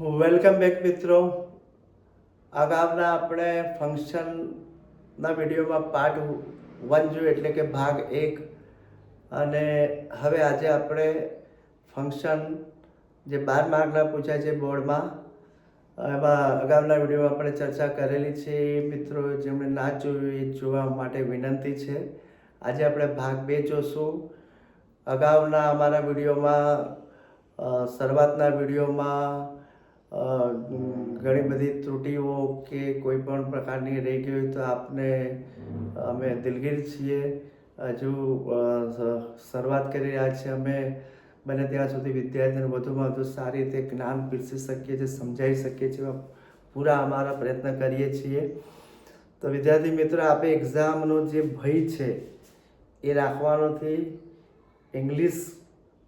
Welcome back મિત્રો. અગાઉના આપણે ફંક્શનના વિડીયોમાં પાર્ટ વન જોયું, એટલે કે ભાગ એક. અને હવે આજે આપણે ફંક્શન જે બાર માર્કના પૂછાય છે બોર્ડમાં, એમાં અગાઉના વિડીયોમાં આપણે ચર્ચા કરેલી છે. એ મિત્રો, જેમણે ના જોયું એ જોવા માટે વિનંતી છે. આજે આપણે ભાગ બે જોશું. અગાઉના અમારા વિડીયોમાં શરૂઆતના વિડીયોમાં ઘણી બધી ત્રુટીઓ કે કોઈ પણ પ્રકારની રહી ગઈ હોય તો આપને અમે દિલગીર છીએ. હજુ શરૂઆત કરી રહ્યા છીએ અમે. બને ત્યાં સુધી વિદ્યાર્થીઓને વધુમાં વધુ સારી રીતે જ્ઞાન પીરસી શકીએ છીએ, સમજાવી શકીએ છીએ પૂરા અમારા પ્રયત્ન કરીએ છીએ. તો વિદ્યાર્થી મિત્રો આપણે એક્ઝામનો જે ભય છે, એ રાખવાનોથી ઇંગ્લિશ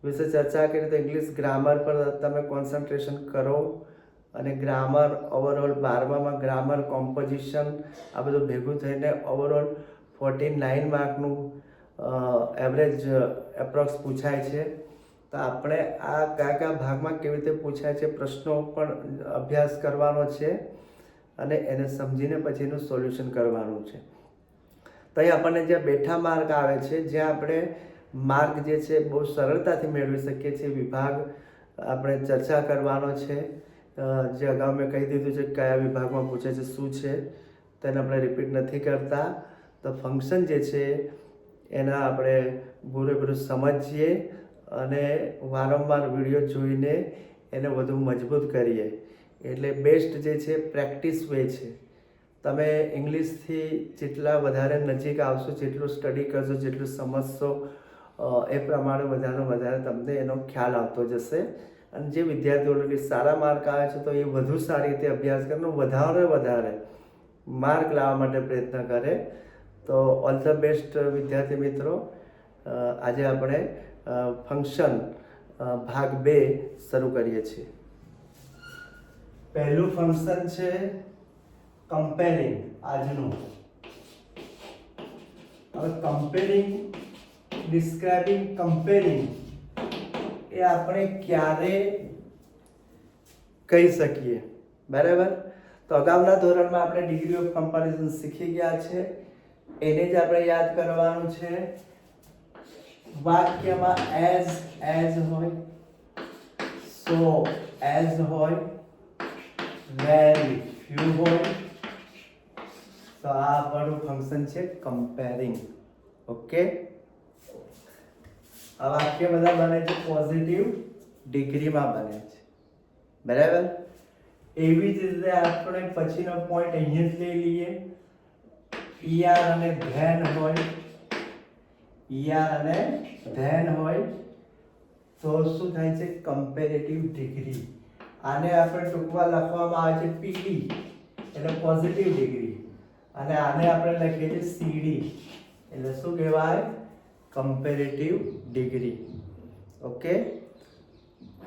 વિશે ચર્ચા કરી, તો ઇંગ્લિશ ગ્રામર પર તમે કોન્સન્ટ્રેશન કરો. અને ગ્રામર ઓવરઓલ બારમામાં ગ્રામર કોમ્પોઝિશન આ બધું ભેગું થઈને ઓવરઓલ ફોર્ટી નાઇન માર્કનું એવરેજ એપ્રોક્સ પૂછાય છે. તો આપણે આ કયા કયા ભાગમાં કેવી રીતે પૂછાય છે પ્રશ્નો પણ અભ્યાસ કરવાનો છે અને એને સમજીને પછી એનું સોલ્યુશન કરવાનું છે. તો અહીં આપણને જે બેઠા માર્ક આવે છે, જ્યાં આપણે માર્ક જે છે બહુ સરળતાથી મેળવી શકીએ છીએ, વિભાગ આપણે ચર્ચા કરવાનો છે. જે અગાઉ મેં કહી દીધું છે કયા વિભાગમાં પૂછે છે, શું છે, તેને આપણે રિપીટ નથી કરતા. તો ફંક્શન જે છે, એના આપણે પૂરેપૂરું સમજીએ અને વારંવાર વીડિયો જોઈને એને વધુ મજબૂત કરીએ. એટલે બેસ્ટ જે છે પ્રેક્ટિસ વે છે. તમે ઇંગ્લિશથી જેટલા વધારે નજીક આવશો, જેટલું સ્ટડી કરશો, જેટલું સમજશો એ પ્રમાણે વધારે વધારે તમને એનો ખ્યાલ આવતો જશે. અને જે વિદ્યાર્થીઓ ઓલરેડી સારા માર્ક આવે છે, તો એ વધુ સારી રીતે અભ્યાસ કરીને વધારે વધારે માર્ક લાવવા માટે પ્રયત્ન કરે. તો ઓલ ધ બેસ્ટ વિદ્યાર્થી મિત્રો. આજે આપણે ફંક્શન ભાગ બે શરૂ કરીએ છીએ. પહેલું ફંક્શન છે કમ્પેરિંગ આજનું. હવે કમ્પેરિંગ ડિસ્ક્રાઇબિંગ કમ્પેરિંગ એ આપણે ક્યારે કહી શકીએ? બરાબર? તો અગાઉના ધોરણમાં આપણે ડિગ્રી ઓફ કમ્પેરિઝન શીખી ગયા છે. એને જ આપણે યાદ કરવાનું છે. વાક્યમાં એઝ એઝ હોય સો એઝ હોય વેરી ફ્યુ હોય. તો આ આપણું ફંક્શન છે કમ્પેરિંગ ઓકે આ વાક્ય બધા બને છે પોઝિટિવ ડિગ્રીમાં બને છે. બરાબર? એવી જ રીતે આપણે પછીનો પોઈન્ટ અહીંયા જ લઈ લઈએ. ઈઆર અને ધેન હોય. ઈઆર અને ધેન હોય. તો શું થાય છે? કમ્પેરેટિવ ડિગ્રી આને આપણે ટૂંકમાં લખવામાં આવે છે પીડી એટલે પોઝિટિવ ડિગ્રી અને આને આપણે લખીએ છીએ સીડી એટલે શું કહેવાય? Comparative degree. ઓકે?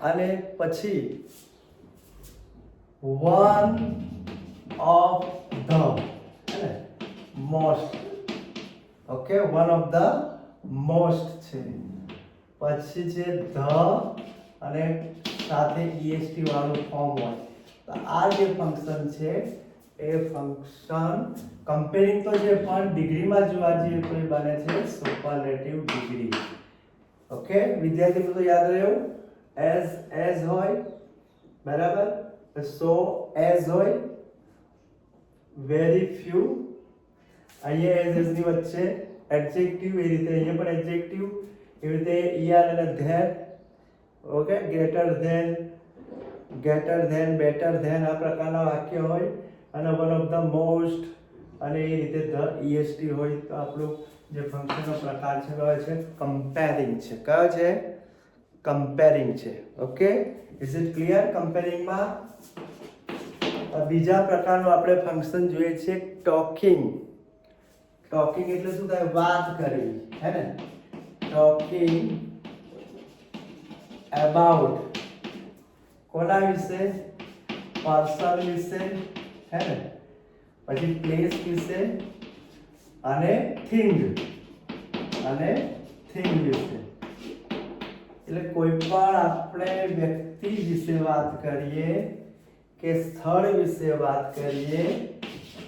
અને પછી one of the most okay? One of the most છે. પછી છે ધ અને સાથે ઈએસટી વાળું ફોર્મ હોય. તો આ જે ફંક્શન છે, એ ફંક્શન કમ્પેરિંગ તો છે, પણ ડિગ્રીમાં જોવા જઈએ તો એ બને છે સુપરલેટિવ ડિગ્રી ઓકે? વિદ્યાર્થી મિત્રો, યાદ રહ્યું? એઝ એઝ હોય, બરાબર? સો એઝ હોય વેરી ફ્યુ અહીંયા એઝ એઝની વચ્ચે એડજેક્ટિવ એ રીતે, અહીંયા પણ એડજેક્ટિવ એવી રીતે E R than okay? Greater than greater than better than આ પ્રકારના વાક્ય હોય. અને વન ઓફ ધ મોસ્ટ અને એ રીતે ધ ઈએસટી હોય તો આપણું જે ફંક્શનનો પ્રકાર છે કયો છે કમ્પેરિંગ છે કયો છે કમ્પેરિંગ છે ઓકે ઇઝ ઇટ ક્લિયર કમ્પેરિંગમાં બીજા પ્રકારનું આપણે ફંક્શન જોઈએ છે ટોકિંગ ટોકિંગ એટલે શું થાય? વાત કરવી. હે ને? ટોકિંગ અબાઉટ કોના વિશે? પર્સન વિશે. હે ને? પછી પ્લેસ વિશે. અને થિંગ. અને થિંગ વિશે. એટલે કોઈ પણ આપણે વ્યક્તિ વિશે વાત કરીએ કે સ્થળ વિશે વાત કરીએ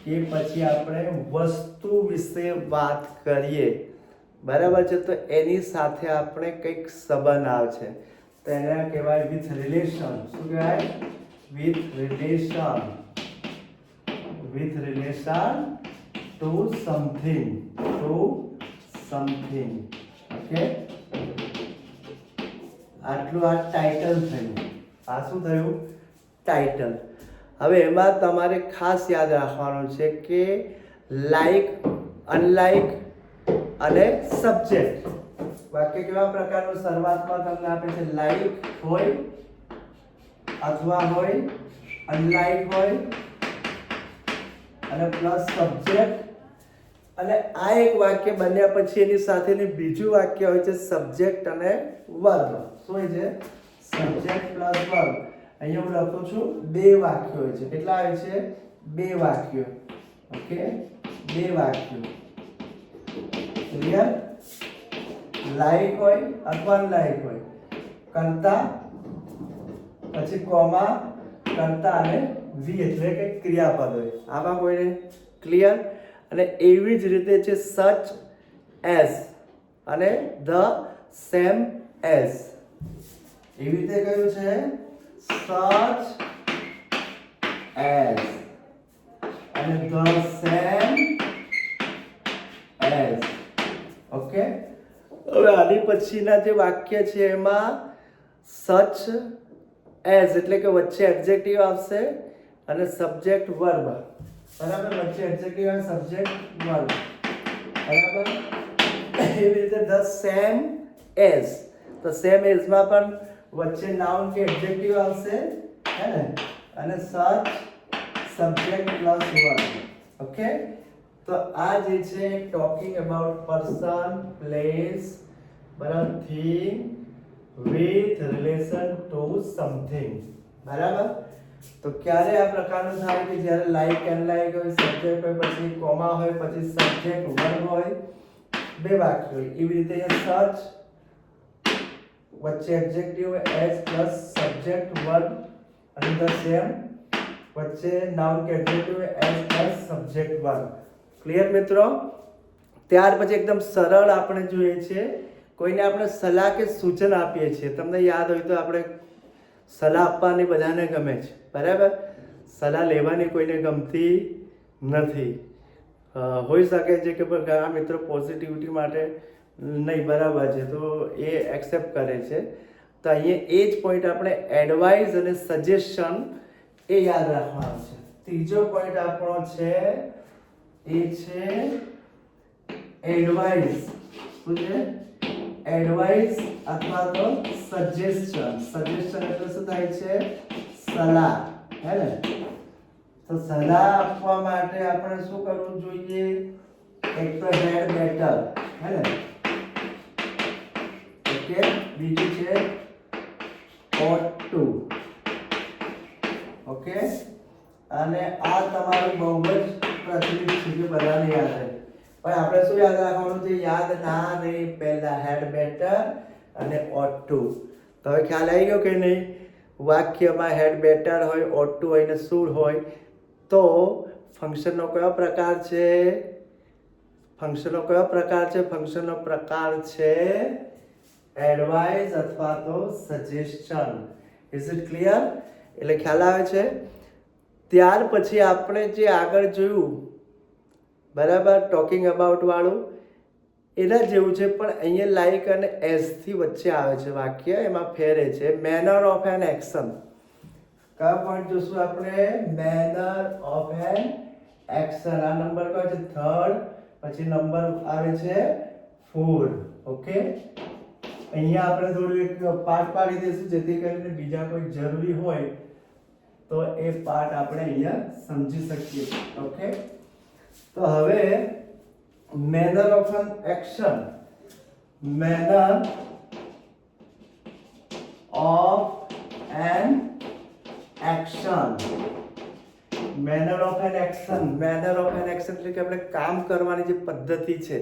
કે પછી આપણે વસ્તુ વિશે વાત કરીએ, બરાબર છે? તો એની સાથે આપણે કંઈક સંબંધ આવશે તો એને કહેવાય વિથ રિલેશન શું કહેવાય? With relation with relation to something to something okay આટલું આ ટાઇટલ થયું. આ શું થયું? ટાઇટલ હવે એમાં તમારે ખાસ યાદ રાખવાનું છે કે લાઈક અનલાઈક અને સબ્જેક્ટ વાક્ય કેવા પ્રકારનું શરૂઆતમાં તમને આપે છે? લાઈક હોય, અથવા હોય અનલાઈક હોય, અને પ્લસ સબ્જેક્ટ અને આ એક વાક્ય બન્યા પછી એની સાથેની બીજું વાક્ય હોય છે સબ્જેક્ટ અને વર્બ શું હોય છે? સબ્જેક્ટ પ્લસ વર્બ અહીંયા હું લખું છું, બે વાક્યો હોય છે. કેટલા હોય છે? બે વાક્યો. ઓકે? બે વાક્યો. ક્લિયર લાઈક હોય અથવા અનલાઈક હોય? કરતા, પછી કોમા, કરતા અને વી એટલે કે ક્રિયાપદ હોય. આમાં કોઈને? ક્લિયર અને એવી જ રીતે છે સચ એઝ અને ધ સેમ એઝ એવી રીતે કયું છે? સચ એઝ અને ધ સેમ એઝ ઓકે હવે આની પછીના જે વાક્ય છે એમાં સચ એઝ એટલે કે વચ્ચે એડજેક્ટિવ આવશે અને સબ્જેક્ટ વર્બ બરાબર, વચ્ચે એડજેક્ટિવ અને સબ્જેક્ટ વર્બ બરાબર? એવી રીતે ધ સેમ એઝ તો સેમ એઝમાં પણ વચ્ચે નાઉન કે એડજેક્ટિવ આવશે, હે ને? અને સચ સબ્જેક્ટ પ્લસ વર્બ ઓકે તો આ જે છે ટોકિંગ અબાઉટ પર્સન પ્લેસ બરાબર thing with relation to something બરાબર? તો ક્યારે આ પ્રકારનું થાય કે જ્યારે લાઈક એન્ડ લાઈક હોય સબ્જેક્ટ હોય, પછી કોમા હોય, પછી સબ્જેક્ટ વર્બ હોય, બે વાક્ય હોય. એવી રીતે અહીંયા સચ વચ્ચે adjective as plus subject verb અને ધ સેમ વચ્ચે નાઉન કે adjective as plus subject verb clear મિત્રો? ત્યાર પછી એકદમ સરળ આપણે જોઈએ છે, કોઈને આપણે સલાહ કે સૂચન આપીએ છીએ. તમને યાદ હોય તો આપણે સલાહ આપવાની બધાને ગમે છે. બરાબર? સલાહ લેવાની કોઈને ગમતી નથી. હોઈ શકે છે કે ઘણા મિત્રો પોઝિટિવિટી માટે નહીં, બરાબર છે. તો એ એક્સેપ્ટ કરે છે. તો અહીંયા એ જ પોઈન્ટ આપણે એડવાઇસ અને સજેશન એ યાદ રાખવાનું છે. ત્રીજો પોઈન્ટ આપણો છે, એ છે એડવાઇસ શું છે? એડવાઇસ અથવા તો સજેશન સજેશન એટલે શું થાય છે? સલાહ. હે ને? તો સલાહ આપવા માટે આપણે શું કરવું જોઈએ? એક તો હેડ બેટર હે ને? ઓકે? બીજું છે ઓટ ટુ ઓકે? અને આ તમારું બહુ જ પ્રચલિત છે, જે બધાને યાદ રહે. પણ આપણે શું યાદ રાખવાનું છે? યાદ ના નહીં પહેલા હેડ બેટર અને ઓટ ટુ તો હવે ખ્યાલ આવી ગયો કે નહીં? વાક્યમાં હેડ બેટર હોય ઓટ હોય ને શું હોય? તો ફંક્શનનો કયો પ્રકાર છે? ફંક્શનનો કયો પ્રકાર છે? ફંક્શનનો પ્રકાર છે એડવાઇસ અથવા તો સજેશન ઇઝ ઇટ ક્લિયર એટલે ખ્યાલ આવે છે? ત્યાર પછી આપણે જે આગળ જોયું બરાબર ટોકિંગ અબાઉટવાળું એના જેવું છે, પણ અહીંયા લાઈક અને એઝથી વચ્ચે આવે છે વાક્ય, એમાં ફેરે છે. મેનર ઓફ એન એક્શન કયા પોઈન્ટ જોશું આપણે? મેનર ઓફ એન એક્શન આ નંબર કયો છે? થર્ડ પછી નંબર આવે છે ફોર ઓકે અહીંયા આપણે થોડું એક પાર્ટ પાડી દઈશું, જેથી કરીને બીજા કોઈ જરૂરી હોય, તો એ પાર્ટ આપણે અહીંયા સમજી શકીએ. ઓકે તો હવે manner of an action manner of an action manner of an action manner of an action એટલે કે આપણે કામ કરવાની જે પદ્ધતિ છે,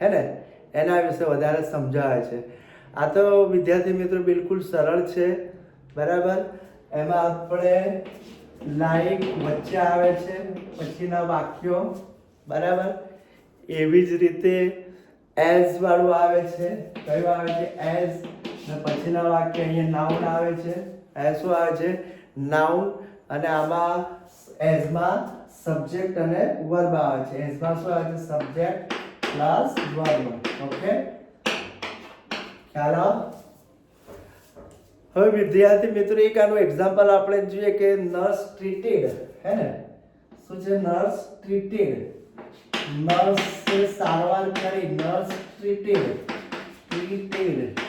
હે ને? એના વિશે વધારે સમજાવે છે. આ તો વિદ્યાર્થી મિત્રો બિલકુલ સરળ છે, બરાબર? એમાં આપણે લાઈક વચ્ચે આવે છે, પછીના વાક્યો, બરાબર? એવી જ રીતે એઝ વાળું આવે છે, કયું આવે છે? એઝ અને પછીના વાક્ય અહીંયા નાઉન આવે છે. એઝ શું આવે છે? નાઉન અને આમાં એઝમાં સબ્જેક્ટ અને વર્બ આવે છે. એઝમાં શું આવે છે? સબ્જેક્ટ પ્લસ વર્બ ઓકે આવ્યો? હવે વિદ્યાર્થી મિત્રો, એક આનું એક્ઝામ્પલ આપણે જોઈએ કે નર્સ ટ્રીટેડ હે ને? શું છે નર્સ ટ્રીટેડ નર્સે સારવાર કરી નર્સ ટ્રીટેડ ટ્રીટેડ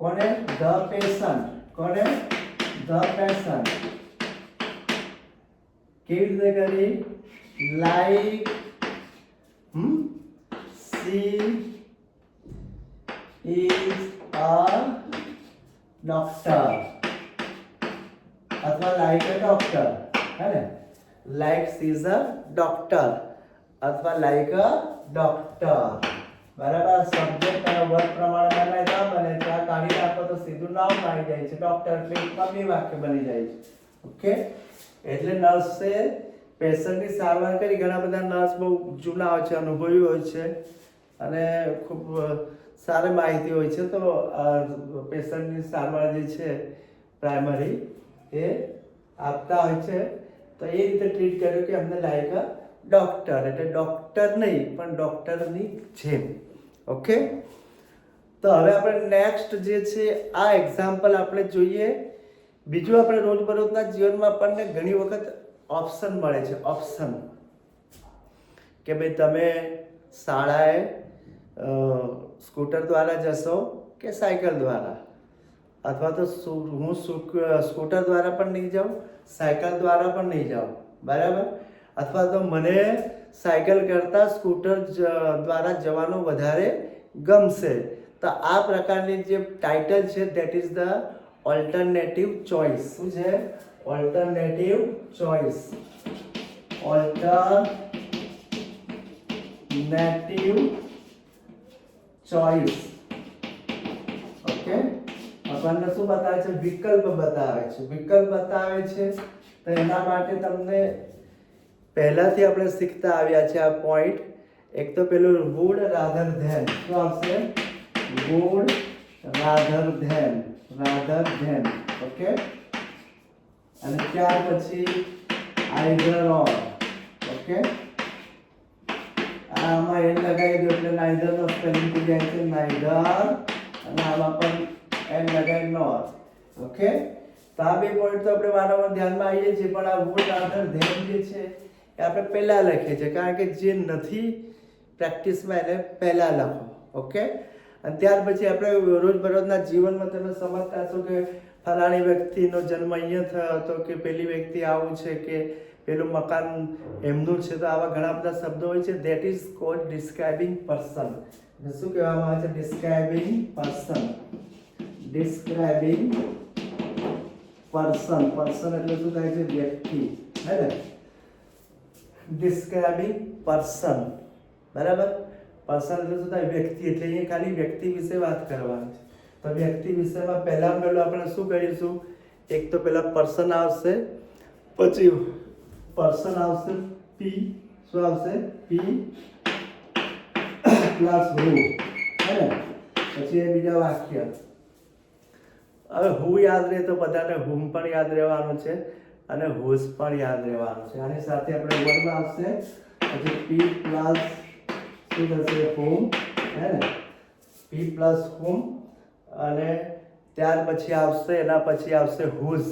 કોને? ધ પેશન્ટ કોને? ધ પેશન્ટ કેવી રીતે કરી? Like hmm? She is a doctor. અથવા લાઈક અ ડોક્ટર હે ને? લાઈક સીઝ અ ડોક્ટર અથવા લાઈક અ ડોક્ટર બરાબર? સબ્જેક્ટ અને વર્ગ પ્રમાણમાં લેતા બને ત્યાં કાઢી નાખો તો સીધું નામ આવી જાય છે. ડોક્ટર એટલે કમી વાક્ય બની જાય છે. ઓકે એટલે નર્સે પેશન્ટની સારવાર કરી. ઘણા બધા નર્સ બહુ જૂના હોય છે, અનુભવી હોય છે. અને ખૂબ સારી માહિતી હોય છે તો પેશન્ટની સારવાર જે છે પ્રાઇમરી એ આપતા હોય છે. તો એ રીતે ટ્રીટ કર્યું કે અમને લાયક ડૉક્ટર એટલે ડૉક્ટર નહીં, પણ ડૉક્ટરની જેમ. ઓકે? તો હવે આપણે નેક્સ્ટ જે છે, આ એક્ઝામ્પલ આપણે જોઈએ. બીજું આપણે રોજબરોજના જીવનમાં આપણને ઘણી વખત ઓપ્શન મળે છે, ઓપ્શન. કે ભાઈ તમે શાળાએ સ્કૂટર દ્વારા જશો કે સાયકલ દ્વારા? અથવા તો હું સુક- સ્કૂટર દ્વારા પણ નહીં જાઉં, સાયકલ દ્વારા પણ નહીં જાઉં. બરાબર? અથવા તો મને સાયકલ કરતાં સ્કૂટર દ્વારા જવાનું વધારે ગમશે. તો આ પ્રકારની જે ટાઇટલ છે that is the alternative choice શું છે? Alternative choice alternative choice okay આપણને શું બતાવે છે? વિકલ્પ બતાવે છે. વિકલ્પ બતાવે છે તો એના માટે તમને પહેલાથી આપણે શીખતા આવ્યા છે આ પોઈન્ટ એક તો પેલું વુડ રાધર ધેન. શું આવશે? Would rather than. Rather than. Okay અને ત્યાર પછી આઈધર ઓર ઓકે આમાં એન લગાવી દો એટલે નાઇધર નો સ્પેલિંગ થઈ જાય છે નાઇધર અને આમાં પણ એન લગાવી નોર ઓકે? તો આ બે પોઈન્ટ તો આપણે વારંવાર ધ્યાનમાં આવીએ છીએ, પણ આ વુડ આધાર ધેન જે છે એ આપણે પહેલાં લખીએ છીએ, કારણ કે જે નથી પ્રેક્ટિસમાં એને પહેલાં લખો. ઓકે? અને ત્યાર પછી આપણે રોજબરોજના જીવનમાં તમે સમજતા છો કે ફલાણી વ્યક્તિનો જન્મ અહીંયા થયો હતો, કે પેલી વ્યક્તિ આવું છે, કે પેલું મકાન એમનું છે તો આવા ઘણા બધા શબ્દો હોય છે. That is called describing person શું કહેવામાં આવે છે? Describing person describing person person એટલે શું થાય છે? વ્યક્તિ. હે ને? ડિસ્ક્રાઇબિંગ પર્સન બરાબર? પર્સન એટલે શું થાય? વ્યક્તિ. એટલે અહીંયા ખાલી વ્યક્તિ વિશે વાત કરવાની છે. તો વ્યક્તિ વિશેમાં પહેલાં પહેલું આપણે શું કરીશું? એક તો પહેલાં પર્સન આવશે, પછી પર્સન આવશે પી શું આવશે પી પ્લસ હુ હે પછી એ બીજા વાક્ય. હવે હું યાદ રહે તો બધાને હુમ પણ યાદ રહેવાનું છે અને હુઝ પણ યાદ રહેવાનું છે. આની સાથે આપણે વર્ગ આવશે. પછી પી પ્લસ શું થશે? હુમ હે ને? પી પ્લસ હુમ અને ત્યાર પછી આવશે, એના પછી આવશે હુઝ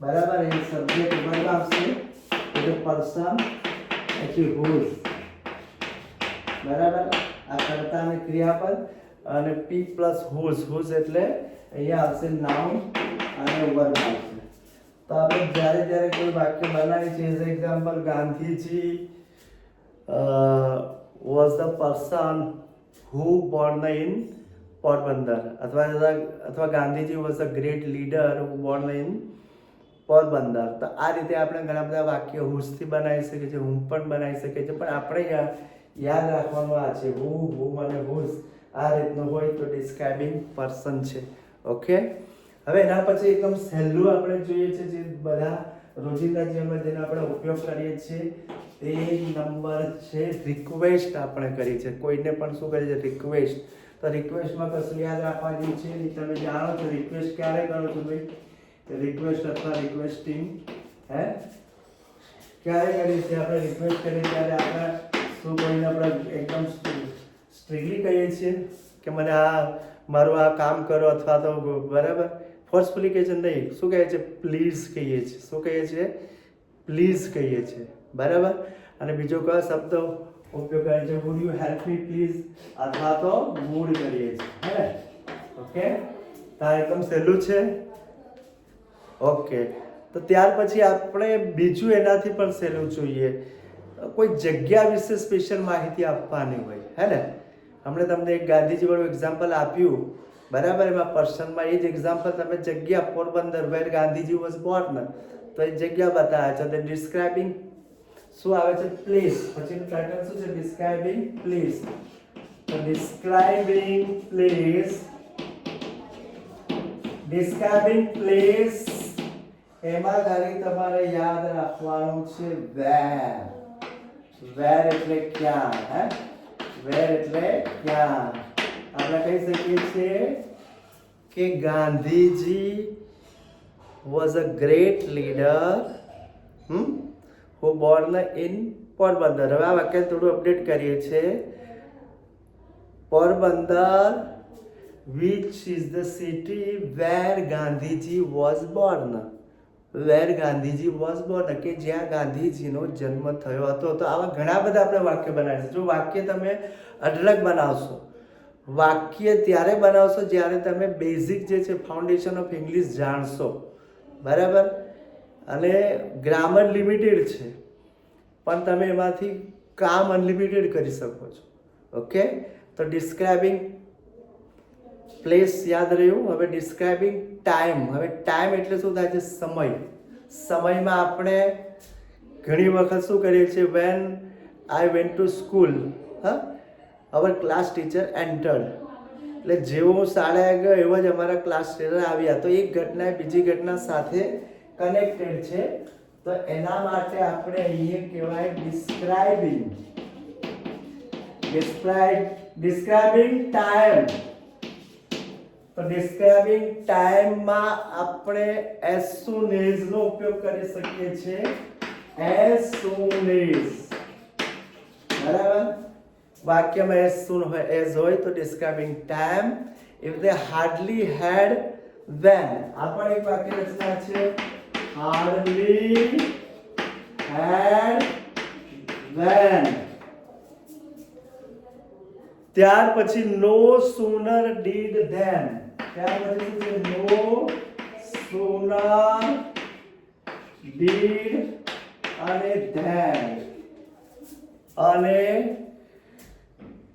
બરાબર? એ સબ્જેક્ટ વર્ગ આવશે. પર્સન, પછી હુઝ બરાબર? આ કર્તા અને ક્રિયાપદ અને પી પ્લસ હુઝ હુઝ એટલે અહીંયા આવશે નાઉન અને વર્બ આવશે. તો આપણે જ્યારે જ્યારે કોઈ વાક્ય બનાવીએ છીએ as example Gandhiji was the person who born in Porbandar. અથવા અથવા Gandhiji was a great leader who born in Porbandar તો આ રીતે આપણે ઘણા બધા વાક્યો હુસથી બનાવી શકીએ છીએ, હું પણ બનાવી શકીએ છીએ, પણ આપણે યાદ રાખવાનું આ છે, હું હું અને હુસ આ રીતનું હોય તો ડિસ્ક્રાઇબિંગ પર્સન છે. ઓકે હવે એના પછી એકદમ સહેલું આપણે જોઈએ છે જે બધા રોજિંદા જીવનમાં જેનો આપણે ઉપયોગ કરીએ છીએ, તે નંબર છે રિક્વેસ્ટ આપણે કરી છે. કોઈને પણ શું કરીએ છે? રિક્વેસ્ટ તો રિક્વેસ્ટમાં કશું યાદ રાખવાની છે? તમે જાણો છો રિક્વેસ્ટ ક્યારે કરો છો ભાઈ? રિક્વેસ્ટ અથવા રિક્વેસ્ટિંગ હે? ક્યારે કરીએ છીએ આપણે રિક્વેસ્ટ કરીએ ત્યારે આપણે શું કોઈને આપણે એકદમ સ્ટ્રિકલી કહીએ છીએ કે મને આ મારું આ કામ કરો અથવા તો બરાબર? ફોર્સફુલી કહે છે નહીં. શું કહે છે પ્લીઝ કહીએ છીએ. શું કહીએ છીએ? પ્લીઝ કહીએ છીએ. બરાબર? અને બીજો કયો શબ્દ ઉપયોગ કરે છે? Would you help me please અથવા તો મૂડ કરીએ છીએ. હે ઓકે તો એકદમ સહેલું છે. ઓકે. તો ત્યાર પછી આપણે બીજું એનાથી પણ સહેલું જોઈએ. કોઈ જગ્યા વિશે સ્પેશિયલ માહિતી આપવાની હોય, હે ને? હમણાં તમને એક ગાંધીજી વાળું એક્ઝામ્પલ આપ્યું. બરાબર, એમાં પર્સનમાં એ જ એક્ઝામ્પલ તમે જગ્યા Porbandar where Gandhiji was born તો એ જગ્યા બતાવે છે. તો ડિસ્ક્રાઇબિંગ શું આવે છે? પ્લેસ પછીનું ટાઇટલ શું છે? ડિસ્ક્રાઇબિંગ પ્લેસ તો ડિસ્ક્રાઇબિંગ પ્લેસ ડિસ્ક્રાઇબિંગ પ્લેસ એમાં ખાલી તમારે યાદ રાખવાનું છે વેર. વેર એટલે ક્યાં, હે? વેર એટલે ક્યાં? આપણે કહી શકીએ છીએ કે Gandhiji was a great leader hmm? Who born in Porbandar. હવે આ વાક્ય થોડું અપડેટ કરીએ છીએ. Porbandar which is the city where Gandhiji was born where Gandhiji was born કે જ્યાં ગાંધીજીનો જન્મ થયો હતો. તો આવા ઘણા બધા આપણે વાક્ય બનાવીશું જો વાક્ય તમે અઢળક બનાવશો, વાક્ય ત્યારે બનાવશો જ્યારે તમે બેઝિક જે છે ફાઉન્ડેશન ઓફ ઇંગ્લિશ જાણશો. બરાબર? અને ગ્રામર લિમિટેડ છે. પણ તમે એમાંથી કામ અનલિમિટેડ કરી શકો છો. ઓકે તો ડિસ્ક્રાઇબિંગ પ્લેસ યાદ રહ્યું? હવે ડિસ્ક્રાઇબિંગ ટાઈમ હવે ટાઈમ એટલે શું થાય છે? સમય. સમયમાં આપણે ઘણી વખત શું કરીએ છીએ? When I went to school હા? અવર ક્લાસ ટીચર એન્ટર્ડ એટલે જેવો હું શાળાએ ગયો, એવો જ અમારા ક્લાસ ટીચર આવ્યા. તો એક ઘટના, બીજી ઘટના સાથે કનેક્ટેડ છે. તો એના માટે આપણે અહીંયા કહેવાય ડિસ્ક્રાઇબિંગ ડિસ્ક્રાઇબ ડિસ્ક્રાઇબિંગ ટાઈમ તો ડિસ્ક્રાઇબિંગ ટાઈમમાં આપણે એઝ નો ઉપયોગ કરી શકીએ છીએ? એઝ as બરાબર? વાક્યમાં એઝ સુન હોય એઝ હોય તો describing time if they hardly had when આ પણ એક વાક્ય રચના છે. હાર્ડલી હેડ વેન ત્યાર પછી નો સુનર ડીડ then ત્યાર પછી શું છે નો did અને ધેન. અને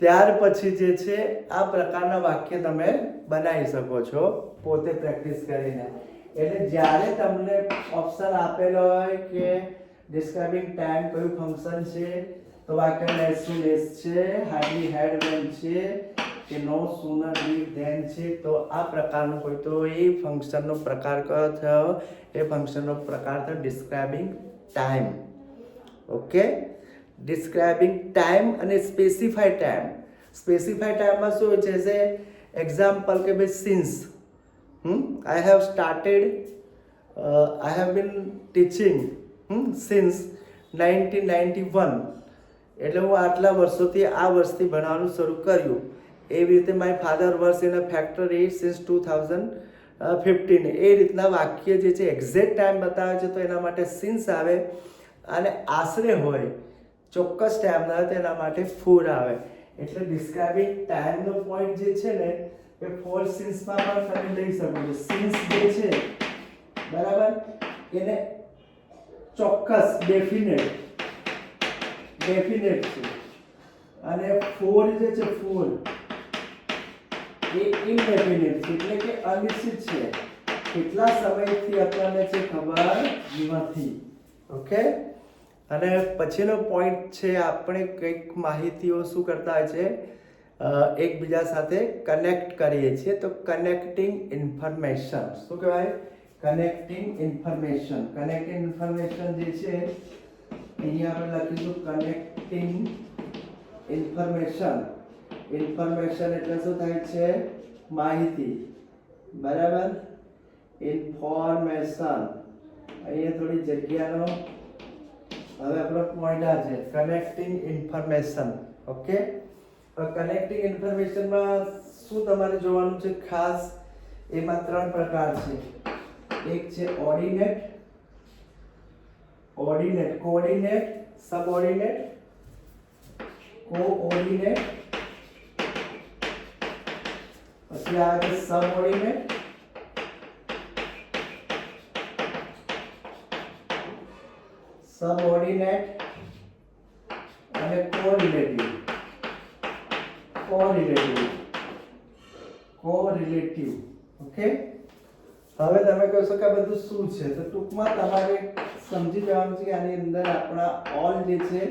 ત્યાર પછી જે છે, આ પ્રકારના વાક્ય તમે બનાવી શકો છો પોતે પ્રેક્ટિસ કરીને. એટલે જ્યારે તમને ઓપ્શન આપેલો હોય કે ડિસ્ક્રાઇબિંગ ટાઈમ કયું ફંક્શન છે, તો વાક્ય લેસ soon as છે હાર્ડલી હેડ વેન છે કે નો sooner did then છે, તો આ પ્રકારનું હોય તો એ ફંક્શનનો પ્રકાર કયો થયો. એ ફંક્શનનો પ્રકાર થયો describing time okay describing time અને સ્પેસિફાઈ ટાઈમ સ્પેસિફાઈ ટાઈમમાં શું છે? છે એક્ઝામ્પલ કે ભાઈ since hmm? I have started I have been teaching hmm? Since nineteen ninety one એટલે હું આટલા વર્ષોથી આ વર્ષથી ભણાવવાનું શરૂ કર્યું. એવી રીતે my father works in a factory since two thousand fifteen એ રીતના વાક્ય જે છે એક્ઝેક્ટ ટાઈમ બતાવે છે, તો એના માટે સિન્સ આવે અને આશરે હોય, ચોક્કસ ટાઈમ ના હોય તો એના માટે ફૂર આવે. એટલે ડિસ્ક્રાઇબિંગ ટાઈમનો પોઈન્ટ જે છે ને, એ ફોર સિન્સમાં પણ તમે લઈ શકો છો. સિન્સ જે છે, બરાબર? એને ચોક્કસ ડેફિનેટ ડેફિનેટ છે. અને ફોર જે છે ફોર એ ઇનડેફિનેટ એટલે કે અનિશ્ચિત છે. કેટલા સમયથી આપણને છે ખબર નથી. ઓકે? અને પછીનો પોઈન્ટ છે, આપણે કંઈક માહિતીઓ શું કરતા હોય છે? એકબીજા સાથે કનેક્ટ કરીએ છીએ. તો કનેક્ટિંગ ઇન્ફોર્મેશન શું કહેવાય? કનેક્ટિંગ ઇન્ફોર્મેશન કનેક્ટિંગ ઇન્ફોર્મેશન જે છે, અહીંયા આપણે લખીશું કનેક્ટિંગ ઇન્ફોર્મેશન ઇન્ફોર્મેશન એટલે શું થાય છે? માહિતી. બરાબર? ઇન્ફોર્મેશન અહીંયા થોડી જગ્યાનો હવે આપણો પોઈન્ટ છે. કનેક્ટિંગ ઇન્ફોર્મેશન ઓકે કનેક્ટિંગ ઇન્ફોર્મેશનમાં શું તમારે જોવાનું છે ખાસ? એમાં ત્રણ પ્રકાર છે. એક છે ordinate ordinate coordinate subordinate coordinate પછી આવે છે સબઓર્ડિનેટ સબઓર્ડિનેટ અને કોરિલેટિવ કોરિલેટિવ કોરિલેટિવ, ઓકે? હવે તમે કહેશો કે આ બધું શું છે? તો ટૂંકમાં તમારે સમજી જવાનું છે કે આની અંદર આપણા ઓલ જે છે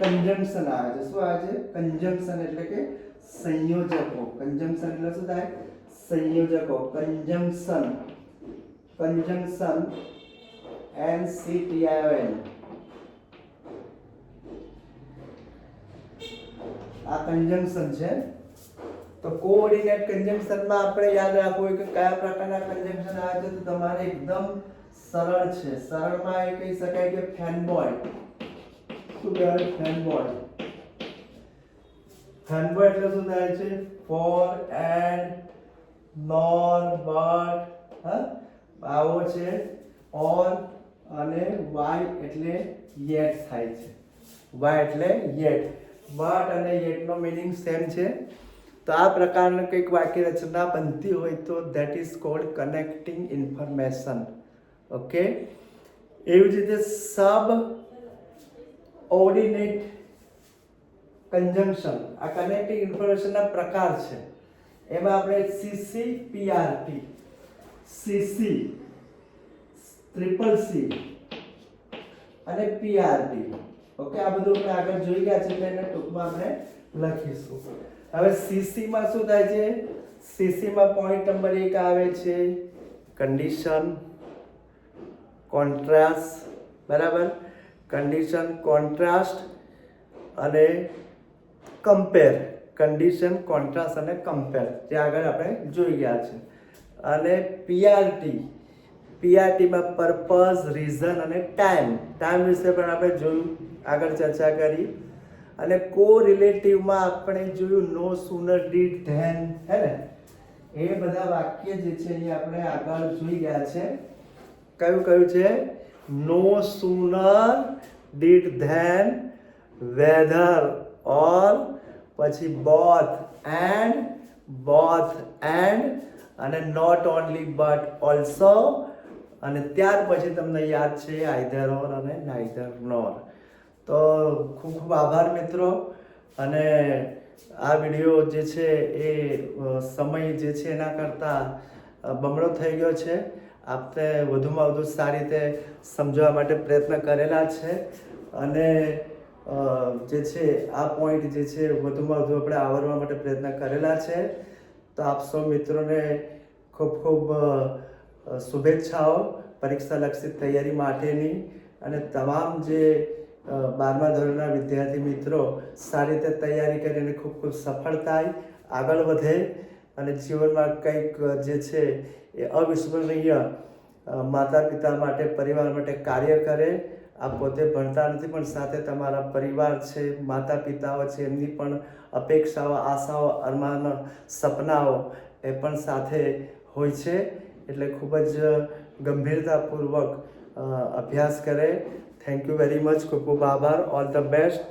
કન્જમ્પશન આવે છે. શું આવે છે? કન્જમ્પશન એટલે કે સંયોજકો કન્જમ્પશન એટલે શું થાય? સંયોજકો conjunction conjunction N C T I આ કન્જમ્પશન છે. તો કોઓર્ડિનેટ કન્જમ્પશનમાં આપણે યાદ રાખવું કે કયા પ્રકારના કન્જમ્પશન આવે છે? તો તમારે એકદમ સરળ છે. સરળમાં એ કહી શકાય કે ફેનબોય શું કહેવાય? ફેનબોય ફેનબોય એટલે શું થાય છે? ફોર એન્ડ નોર બટ, હા? આવો છે. ઓર અને વાય એટલે યેટ થાય છે. વાય એટલે યેટ. બટ અને યેટનો મિનિંગ સેમ છે. તો આ પ્રકારનું કંઈક વાક્ય રચના બનતી હોય તો that is called connecting information okay એવી જ રીતે સબ ઓર્ડિનેટ કન્જંક્શન આ કનેક્ટિંગ ઇન્ફોર્મેશનના પ્રકાર છે. એમાં આપણે CC PRT CC triple C અને પીઆરટી ઓકે આ બધું આપણે આગળ જોઈ ગયા છે, એટલે એને ટૂંકમાં આપણે લખીશું. હવે સીસીમાં શું થાય છે? સીસીમાં પોઈન્ટ નંબર એક આવે છે. કન્ડિશન કોન્ટ્રાસ્ટ બરાબર? કન્ડિશન કોન્ટ્રાસ્ટ અને કમ્પેર કન્ડિશન કોન્ટ્રાસ્ટ અને કમ્પેર જે આગળ આપણે જોઈ ગયા છે. અને પીઆરટી પીઆરટીમાં પર્પઝ રીઝન અને ટાઈમ ટાઈમ વિશે પણ આપણે જોયું, આગળ ચર્ચા કરી. અને કો રિલેટિવમાં આપણે જોયું નો સુનર ડીડ ધેન હે ને? એ બધા વાક્ય જે છે એ આપણે આગળ જોઈ ગયા છે. કયું કયું છે? No sooner did then whether or, પછી બોથ એન્ડ બોથ એન્ડ અને નોટ ઓનલી બટ ઓલ્સો અને ત્યાર પછી તમને યાદ છે આઈધર ઓર અને નાઈધર નોર તો ખૂબ ખૂબ આભાર મિત્રો, અને આ વીડિયો જે છે એ સમય જે છે એના કરતાં બમણો થઈ ગયો છે. આપણે વધુમાં વધુ સારી રીતે સમજવા માટે પ્રયત્ન કરેલા છે. અને જે છે, આ પોઈન્ટ જે છે, વધુમાં વધુ આપણે આવરવા માટે પ્રયત્ન કરેલા છે. તો આપ સૌ મિત્રોને ખૂબ ખૂબ શુભેચ્છાઓ, પરીક્ષાલક્ષી તૈયારી માટેની. અને તમામ જે બારમા ધોરણના વિદ્યાર્થી મિત્રો, સારી રીતે તૈયારી કરીને ખૂબ ખૂબ સફળ થાય આગળ વધે. અને જીવનમાં કંઈક જે છે, એ અવિસ્મરણીય માતા પિતા માટે, પરિવાર માટે કાર્ય કરે. આ પોતે ભણતા નથી, પણ સાથે તમારા પરિવાર છે માતા પિતાઓ છે, એમની પણ અપેક્ષાઓ, આશાઓ, અરમાન, સપનાઓ એ પણ સાથે હોય છે. એટલે ખૂબ જ ગંભીરતાપૂર્વક અભ્યાસ કરે. થેન્ક યુ વેરી મચ ખૂબ ખૂબ આભાર. All the best